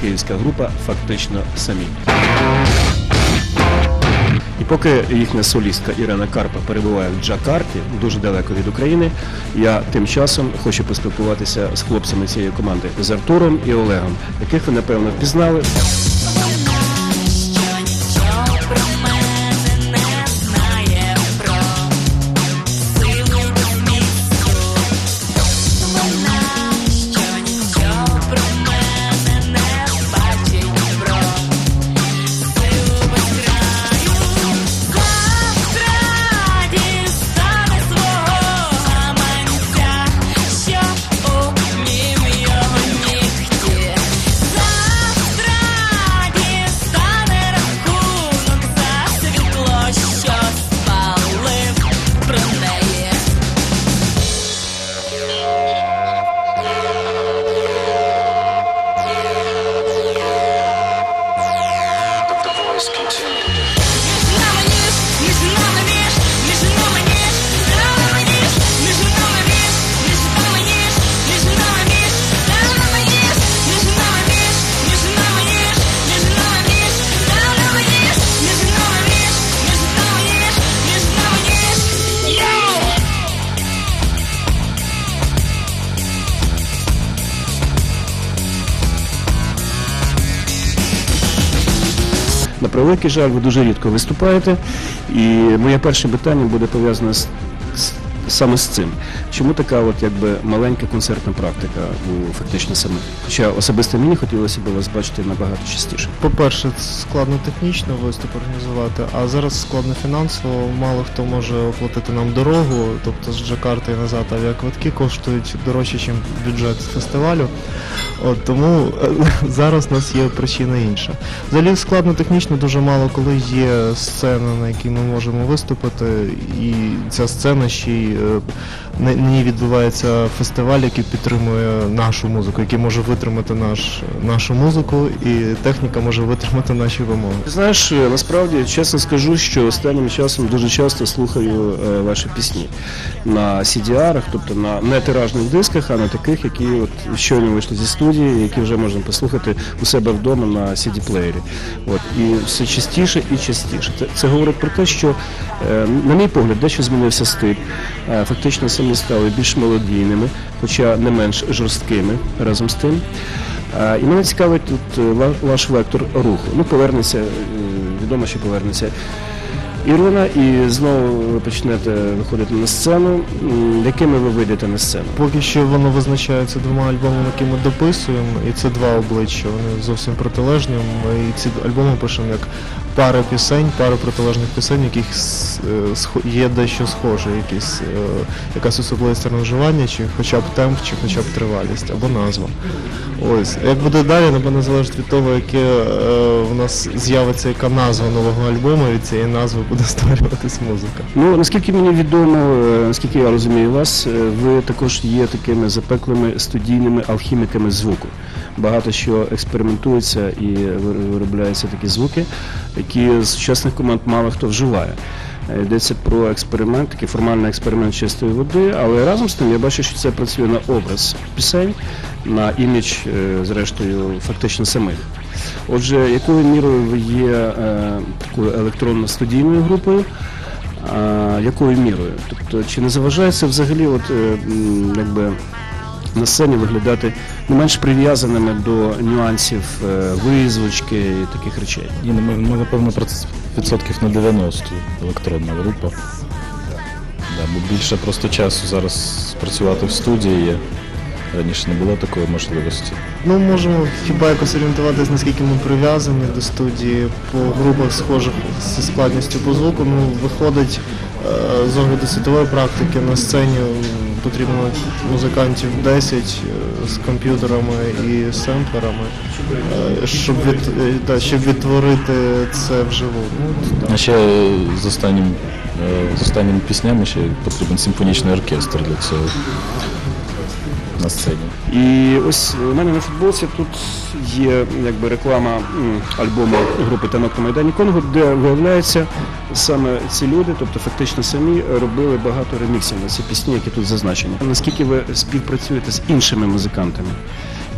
київська група фактично самі. І поки їхня солістка Ірина Карпа перебуває в Джакарті, дуже далеко від України, я тим часом хочу поспілкуватися з хлопцями цієї команди з Артуром і Олегом, яких ви напевно впізнали. Превеликий жаль, ви дуже рідко виступаєте. І моє перше питання буде пов'язане з- саме з цим. Чому така от якби маленька концертна практика у фактично самих? Хоча особисто мені хотілося б вас бачити набагато частіше. По-перше, складно технічно виступ організувати, а зараз складно фінансово. Мало хто може оплатити нам дорогу, тобто з Джакарти назад авіаквитки коштують дорожче, ніж бюджет фестивалю. От тому е, зараз у нас є причина інша. Взагалі складно технічно дуже мало, коли є сцена, на якій ми можемо виступити, і ця сцена ще й ній відбувається фестиваль, який підтримує нашу музику, який може витримати наш, нашу музику, і техніка може витримати наші вимоги. Знаєш, е, насправді чесно скажу, що останнім часом дуже часто слухаю е, ваші пісні на CDR, тобто на не тиражних дисках, а на таких, які от щойно вийшли зі студії, які вже можна послухати у себе вдома на CD-плеєрі. От і все частіше і частіше. Це, це говорить про те, що, е, на мій погляд, дещо змінився стиль. Е, Фактично самі стали більш мелодійними, хоча не менш жорсткими разом з тим. Е, І мене цікавить тут е, ваш вектор руху. Ну, повернеться, відомо, що повернеться Ірина, і знову ви почнете виходити на сцену. Якими ви вийдете на сцену? Поки що воно визначається двома альбомами, які ми дописуємо, і це два обличчя. Вони зовсім протилежні. Ми ці альбоми пишемо як пари пісень, пари протилежних пісень, яких е, є дещо схоже, якісь, е, якась особливість аранжування, чи хоча б темп, чи хоча б тривалість, або назва. Ось. Як буде далі, напевно, залежить від того, яке е, в нас з'явиться яка назва нового альбому, від цієї назви буде створюватись музика. Ну, наскільки мені відомо, е, наскільки я розумію вас, е, ви також є такими запеклими студійними алхіміками звуку. Багато що експериментується і виробляються такі звуки, які з сучасних команд мало хто вживає. Е, Йдеться про експеримент, такий формальний експеримент чистої води, але разом з тим я бачу, що це працює на образ пісень, на імідж, зрештою, фактично самих. Отже, якою мірою ви є е, такою електронно-студійною групою? А, якою мірою? Тобто, чи не заважає це взагалі, от, е, м, якби на сцені виглядати не менш прив'язаними до нюансів е, визвучки і таких речей? Ні, ну, ми, ми напевно проц- відсотків на 90 електронна група. Да, бо більше просто часу зараз працювати в студії є. Раніше не було такої можливості. Ну, можемо хіба якось орієнтуватись, наскільки ми прив'язані до студії по групах схожих зі складністю по звуку. Ну, виходить е, з огляду світової практики на сцені потрібно музикантів 10 е, з комп'ютерами і семплерами, е, щоб, від, та, щоб відтворити це вживу. Ну, А ще з останнім, з останніми піснями ще потрібен симфонічний оркестр для цього на сцені. І ось у мене на футболці тут є якби реклама альбому групи Танок на Майдані Конго, де виявляється саме ці люди, тобто фактично самі робили багато реміксів на ці пісні, які тут зазначені. Наскільки ви співпрацюєте з іншими музикантами,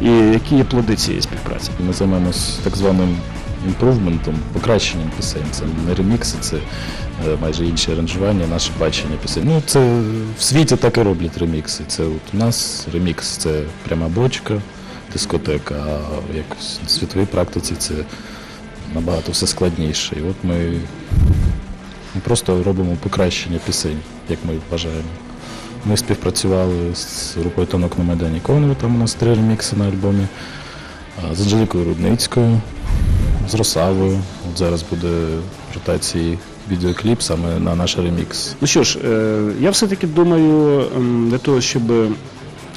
і які є плоди цієї співпраці? Ми займаємось так званим імпрувментом, покращенням пісень. Це не ремікси, це е, майже інші аранжування, наше бачення пісень. Ну, це в світі так і роблять ремікси. Це от у нас ремікс це пряма бочка, дискотека, а в в світовій практиці це набагато все складніше. І от ми, ми просто робимо покращення пісень, як ми вважаємо. Ми співпрацювали з групою Тонок на Майдані Конева, там у нас три ремікси на альбомі. З Анжелікою Рудницькою, з Росавою. От зараз буде в ротації відеокліп саме на наш ремікс. Ну що ж, е, я все-таки думаю, ем, для того, щоб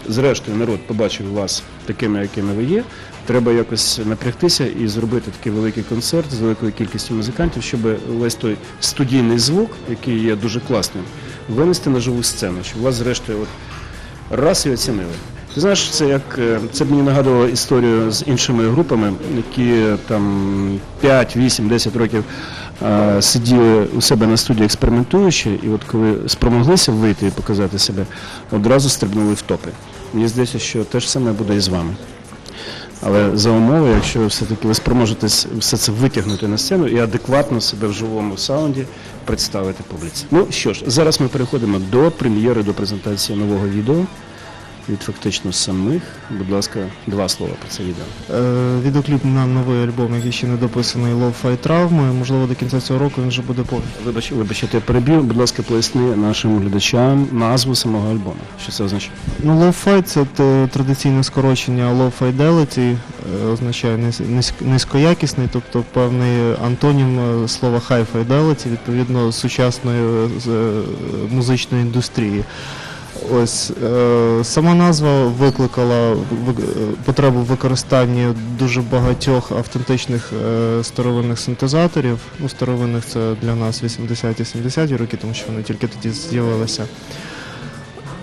зрештою народ побачив вас такими, якими ви є, треба якось напрягтися і зробити такий великий концерт з великою кількістю музикантів, щоб весь той студійний звук, який є дуже класним, винести на живу сцену, щоб вас зрештою от раз і оцінили. Ти знаєш, це як е, це мені нагадувало історію з іншими групами, які там 5, 8, 10 років е, сиділи у себе на студії експериментуючи, і от коли спромоглися вийти і показати себе, одразу стрибнули в топи. Мені здається, що те ж саме буде і з вами. Але за умови, якщо все-таки ви спроможетесь все це витягнути на сцену і адекватно себе в живому саунді представити публіці. Ну що ж, зараз ми переходимо до прем'єри, до презентації нового відео від фактично самих. Будь ласка, два слова про це відео. Е, відеокліп на новий альбом, який ще не дописаний Love-Fi травми. Можливо, до кінця цього року він вже буде повний. Вибач, вибач, я тебе. Будь ласка, поясни нашим глядачам назву самого альбому. Що це означає? Ну, Low-Fi це традиційне скорочення Low Fidelity, е, означає низь- низь- низькоякісний, тобто певний антонім е, слова High Fidelity, відповідно сучасної е, музичної індустрії. Ось е, сама назва викликала е, потребу в використанні дуже багатьох автентичних е, старовинних синтезаторів. Ну, старовинних це для нас 80-70-ті роки, тому що вони тільки тоді з'явилися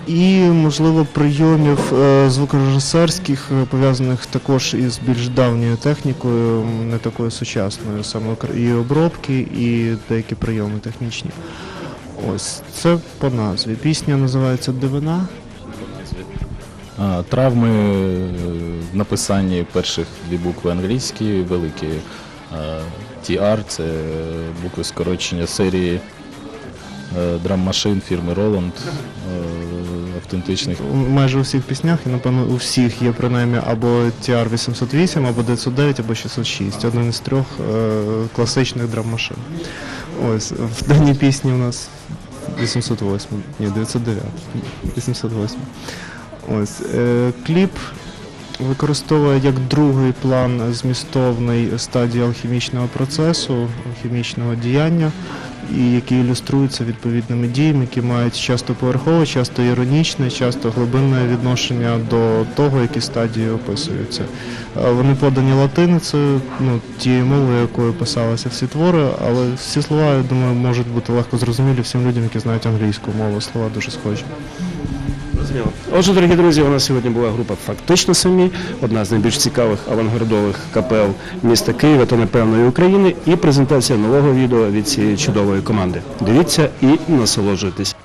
і, можливо, прийомів звукорежисерських, пов'язаних також із більш давньою технікою, не такою сучасною, саме і обробки, і деякі прийоми технічні. Ось це по назві. Пісня називається Дивина. Травми е, в написанні перших дві букви англійські, великі. TR це букви скорочення серії е, драм-машин фірми Roland, е, автентичних. Майже у всіх піснях, і напевно у всіх є принаймні або TR-808, або 909, або 606. Один із трьох е, класичних драм-машин. Ось в даній пісні у нас 808, ні, 909, 808. Ось е, кліп використовує як другий план змістовний стадії алхімічного процесу, алхімічного діяння, і які ілюструються відповідними діями, які мають часто поверхове, часто іронічне, часто глибинне відношення до того, які стадії описуються. Е, Вони подані латиницею, ну тією мовою, якою писалися всі твори, але всі слова, я думаю, можуть бути легко зрозумілі всім людям, які знають англійську мову. Слова дуже схожі. Зрозуміло. Отже, дорогі друзі, у нас сьогодні була група фактично самі, одна з найбільш цікавих авангардових капел міста Києва та напевно України, і презентація нового відео від цієї чудової команди. Дивіться і насолоджуйтесь.